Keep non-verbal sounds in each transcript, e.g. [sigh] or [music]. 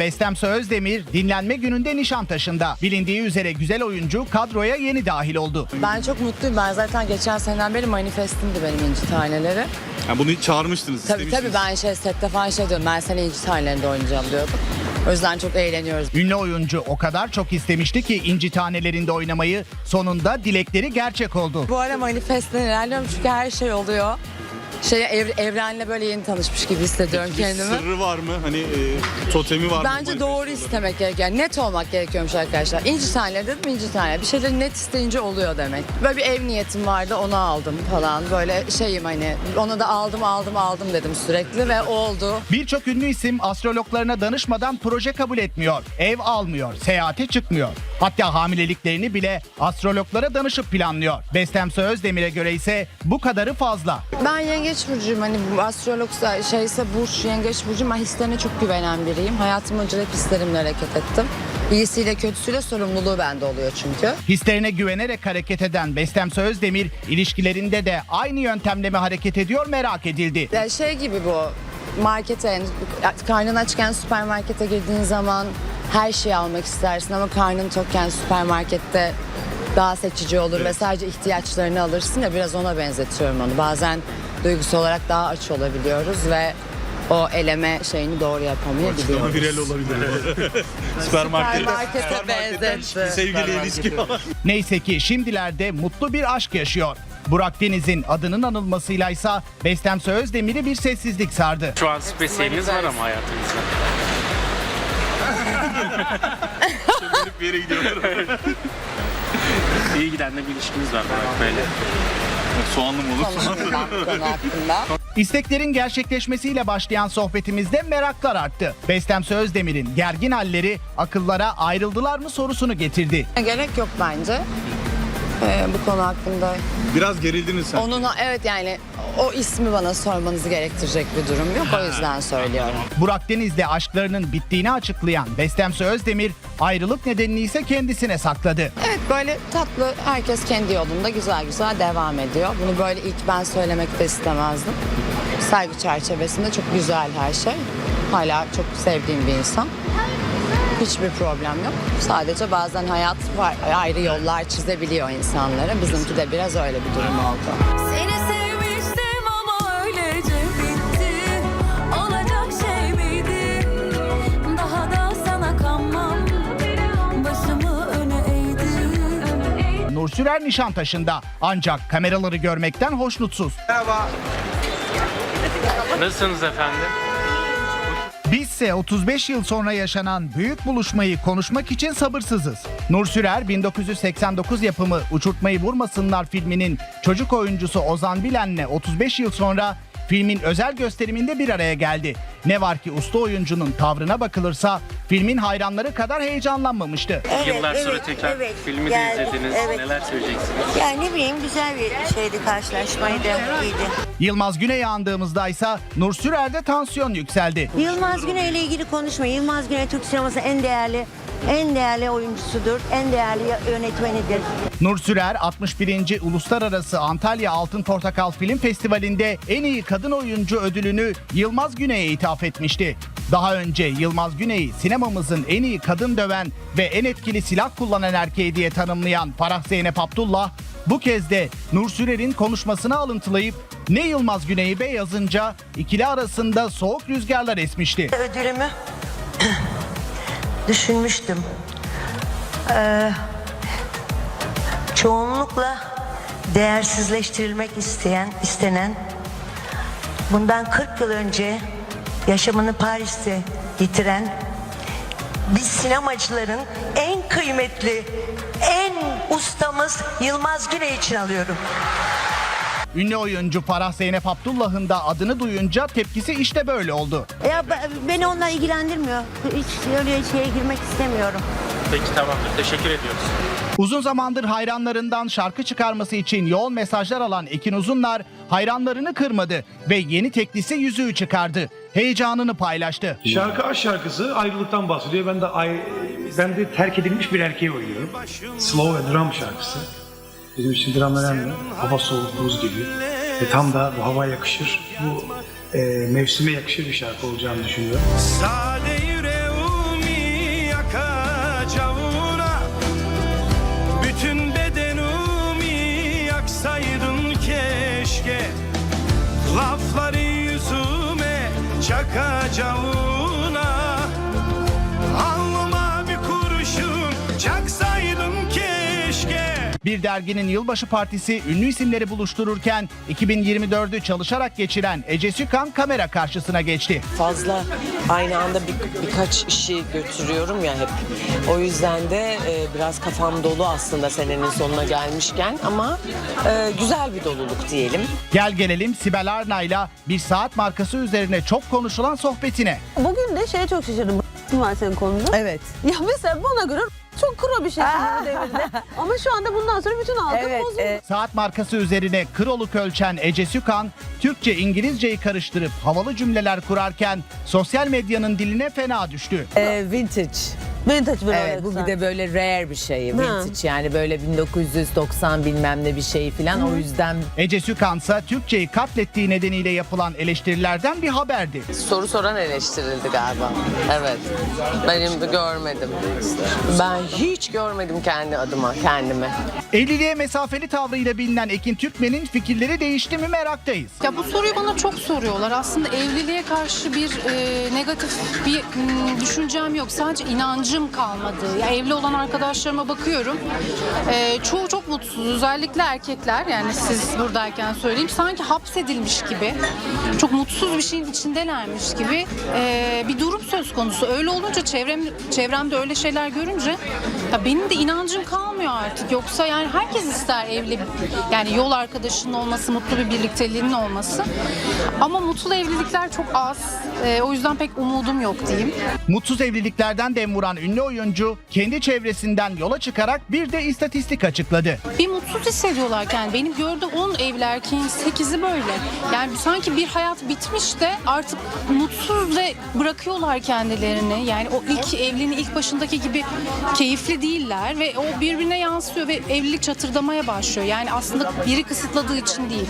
Bestem Özdemir dinlenme gününde Nişantaşı'nda. Bilindiği üzere güzel oyuncu kadroya yeni dahil oldu. Ben çok mutluyum. Ben zaten geçen seneden beri manifestimdi benim inci taneleri. Ha, bunu hiç çağırmıştınız, Tabii istemiştiniz. tabii ben şey sette falan şey diyordum. Ben seni inci tanelerinde oynayacağım diyordum. O yüzden çok eğleniyoruz. Ünlü oyuncu o kadar çok istemişti ki inci tanelerinde oynamayı sonunda dilekleri gerçek oldu. Bu ara manifestten ilerliyorum çünkü her şey oluyor. Şey ev- evrenle böyle yeni tanışmış gibi hissediyorum Bir kendimi. sırrı var mı? Hani e, totemi var mı? Bence doğru istemek gerekiyor. Yani net olmak gerekiyormuş arkadaşlar. İnci taneleri dedim inci tane. Bir şeyleri net isteyince oluyor demek. Böyle bir ev niyetim vardı onu aldım falan. Böyle şeyim hani onu da aldım aldım aldım dedim sürekli ve oldu. Birçok ünlü isim astrologlarına danışmadan proje kabul etmiyor, ev almıyor, seyahate çıkmıyor. Hatta hamileliklerini bile astrologlara danışıp planlıyor. Bestem Özdemir'e göre ise bu kadarı fazla. Ben yengeç burcuyum hani bu astrologsa şeyse burç yengeç burcuyum ben hislerine çok güvenen biriyim. Hayatım boyunca hep hislerimle hareket ettim. İyisiyle kötüsüyle sorumluluğu bende oluyor çünkü. Hislerine güvenerek hareket eden Bestem Özdemir ilişkilerinde de aynı yöntemle mi hareket ediyor merak edildi. Ya şey gibi bu markete yani karnın açken süpermarkete girdiğin zaman her şeyi almak istersin ama karnın tokken süpermarkette daha seçici olur ve sadece ihtiyaçlarını alırsın ya biraz ona benzetiyorum onu. Bazen duygusal olarak daha aç olabiliyoruz ve o eleme şeyini doğru Ama yapamayabiliyoruz. viral olabilir. [laughs] Süpermarket. Süpermarkete benzetti. Sevgili ilişki. Neyse ki şimdilerde mutlu bir aşk yaşıyor. Burak Deniz'in adının anılmasıyla ise Bestem Özdemir'i bir sessizlik sardı. Şu an spesiyeliniz var ama hayatınızda. bir yere gidiyorlar. İyi giden de bir ilişkiniz var Burak Bey'le. Soğanlı mı olur? [laughs] İsteklerin gerçekleşmesiyle başlayan sohbetimizde meraklar arttı. Bestem Özdemir'in gergin halleri akıllara ayrıldılar mı sorusunu getirdi. Gerek yok bence. Ee, bu konu hakkında Biraz gerildiniz sen. Onun evet yani o ismi bana sormanızı gerektirecek bir durum yok. O yüzden söylüyorum. Burak Deniz'le aşklarının bittiğini açıklayan Bestem Özdemir ayrılık nedenini ise kendisine sakladı. Evet böyle tatlı herkes kendi yolunda güzel güzel devam ediyor. Bunu böyle ilk ben söylemek de istemezdim. Saygı çerçevesinde çok güzel her şey. Hala çok sevdiğim bir insan. Hiçbir problem yok. Sadece bazen hayat var, ayrı yollar çizebiliyor insanlara. Bizimki de biraz öyle bir durum oldu. Seni sevmiştim ama öylece bitti Olacak şey miydi Daha da sana kanmam Başımı öne eğdim Nur Sürer Nişantaşı'nda ancak kameraları görmekten hoşnutsuz. Nasılsınız efendim? Bizse 35 yıl sonra yaşanan büyük buluşmayı konuşmak için sabırsızız. Nur Sürer 1989 yapımı Uçurtmayı Vurmasınlar filminin çocuk oyuncusu Ozan Bilen'le 35 yıl sonra filmin özel gösteriminde bir araya geldi. Ne var ki usta oyuncunun tavrına bakılırsa filmin hayranları kadar heyecanlanmamıştı. Yıllar sonra tekrar evet. filmi Geldi, de izlediniz. evet. Neler söyleyeceksiniz? Yani ne bileyim güzel bir şeydi karşılaşmaydı, iyiydi. Yılmaz Güney'e andığımızda ise Nur Sürer'de tansiyon yükseldi. Yılmaz Güney ile ilgili konuşma. Yılmaz Güney Türk sinemasının en değerli en değerli oyuncusudur. En değerli yönetmenidir. Nur Sürer 61. Uluslararası Antalya Altın Portakal Film Festivali'nde en iyi kadın oyuncu ödülünü Yılmaz Güney'e ithaf etmişti. Daha önce Yılmaz Güney'i sinemamızın en iyi kadın döven ve en etkili silah kullanan erkeği diye tanımlayan Farah Zeynep Abdullah bu kez de Nur Sürer'in konuşmasını alıntılayıp ne Yılmaz Güney'i Bey yazınca ikili arasında soğuk rüzgarlar esmişti. Ödülümü düşünmüştüm. Ee, çoğunlukla değersizleştirilmek isteyen, istenen bundan 40 yıl önce yaşamını Paris'te yitiren biz sinemacıların en kıymetli, en ustamız Yılmaz Güney için alıyorum. Ünlü oyuncu Farah Zeynep Abdullah'ın da adını duyunca tepkisi işte böyle oldu. Ya be- beni onlar ilgilendirmiyor. Hiç öyle şeye girmek istemiyorum. Peki tamamdır. Teşekkür ediyoruz. Uzun zamandır hayranlarından şarkı çıkarması için yoğun mesajlar alan Ekin Uzunlar hayranlarını kırmadı ve yeni teklisi yüzüğü çıkardı. Heyecanını paylaştı. Şarkı aşk şarkısı ayrılıktan bahsediyor. Ben de ay, ben de terk edilmiş bir erkeği oynuyorum. Slow ve drum şarkısı. Bizim için dram önemli. Hava soğuk, buz gibi. Ve tam da bu hava yakışır. Bu e, mevsime yakışır bir şarkı olacağını düşünüyorum. Sade yüreğimi yakacağına Bütün bedenimi yaksaydın keşke Lafları yüzüme çakacağına Bir derginin yılbaşı partisi ünlü isimleri buluştururken 2024'ü çalışarak geçiren Ece Sükan kamera karşısına geçti. fazla aynı anda bir, birkaç işi götürüyorum ya hep. O yüzden de e, biraz kafam dolu aslında senenin sonuna gelmişken ama e, güzel bir doluluk diyelim. Gel gelelim Sibel Arna'yla bir saat markası üzerine çok konuşulan sohbetine. Bugün de şeye çok şaşırdım. var senin konuda. Evet. Ya mesela bana göre çok kuru bir şey şimdi bu [laughs] devirde. Ama şu anda bundan sonra bütün algı Evet. bozuldu. e, Saat markası üzerine kroluk ölçen Ece Sükan, Türkçe İngilizceyi karıştırıp havalı cümleler kurarken sosyal medyanın diline fena düştü. e, vintage. Vintage bir Evet bu bir de böyle rare bir şey. Vintage yani böyle 1990 bilmem ne bir şey falan. O yüzden Ece Sükan ise Türkçeyi katlettiği nedeniyle yapılan eleştirilerden bir haberdi. Soru soran eleştirildi galiba. Evet. Benim görmedim. Ben hiç görmedim kendi adıma, kendime. Evliliğe mesafeli tavrıyla bilinen Ekin Türkmen'in fikirleri değişti mi meraktayız. Ya bu soruyu bana çok soruyorlar. Aslında evliliğe karşı bir e, negatif bir mm, düşüncem yok. Sadece inancım kalmadı. Ya evli olan arkadaşlarıma bakıyorum. E, çoğu çok mutsuz. Özellikle erkekler. Yani siz buradayken söyleyeyim. Sanki hapsedilmiş gibi. Çok mutsuz bir şeyin içindelermiş gibi e, bir durum söz konusu. Öyle olunca çevrem çevremde öyle şeyler görünce ya benim de inancım kalmıyor artık. Yoksa yani herkes ister evli yani yol arkadaşının olması, mutlu bir birlikteliğinin olması. Ama mutlu evlilikler çok az. E, o yüzden pek umudum yok diyeyim. Mutsuz evliliklerden dem vuran ünlü oyuncu kendi çevresinden yola çıkarak bir de istatistik açıkladı. Bir mutsuz hissediyorlar yani. Benim gördüğüm 10 evli erkeğin 8'i böyle. Yani sanki bir hayat bitmiş de artık mutsuz ve bırakıyorlar kendilerini. Yani o ilk evliliğin ilk başındaki gibi keyifli değiller ve o birbirine yansıyor ve evlilik çatırdamaya başlıyor. Yani aslında biri kısıtladığı için değil.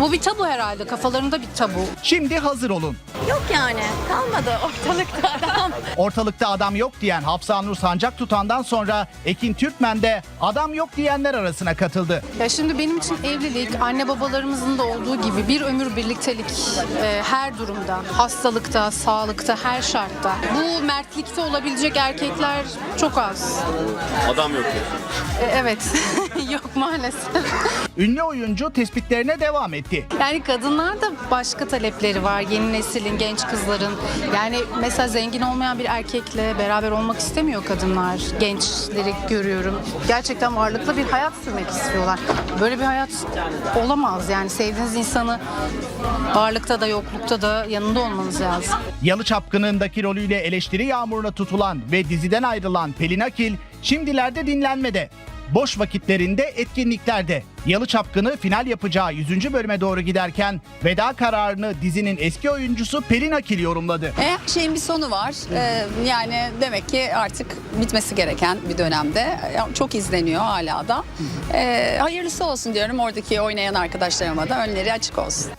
Bu bir tabu herhalde. Kafalarında bir tabu. Şimdi hazır olun. Yok yani kalmadı ortalıkta adam. Ortalıkta adam yok diyen Hafsa Nur Sancak tutandan sonra Ekin Türkmen de adam yok diyenler arasına katıldı. Ya şimdi benim için evlilik anne babalarımızın da olduğu gibi bir ömür birliktelik e, her durumda, hastalıkta, sağlıkta, her şartta. Bu mertlikte olabilecek erkekler çok az. Adam yok. E, evet, [laughs] [laughs] yok maalesef. Ünlü oyuncu tespitlerine devam etti. Yani kadınlar da başka talepleri var. Yeni neslin, genç kızların. Yani mesela zengin olmayan bir erkekle beraber olmak istemiyor kadınlar. Gençleri görüyorum. Gerçekten varlıklı bir hayat sürmek istiyorlar. Böyle bir hayat olamaz. Yani sevdiğiniz insanı varlıkta da yoklukta da yanında olmanız lazım. Yalı Çapkını'ndaki rolüyle eleştiri yağmuruna tutulan ve diziden ayrılan Pelin Akil şimdilerde dinlenmede. Boş vakitlerinde etkinliklerde. Yalı Çapkını final yapacağı 100. bölüme doğru giderken veda kararını dizinin eski oyuncusu Pelin Akil yorumladı. Her şeyin bir sonu var. Ee, yani demek ki artık bitmesi gereken bir dönemde. Ee, Çok izleniyor hala da. Ee, hayırlısı olsun diyorum. Oradaki oynayan arkadaşlarıma da önleri açık olsun.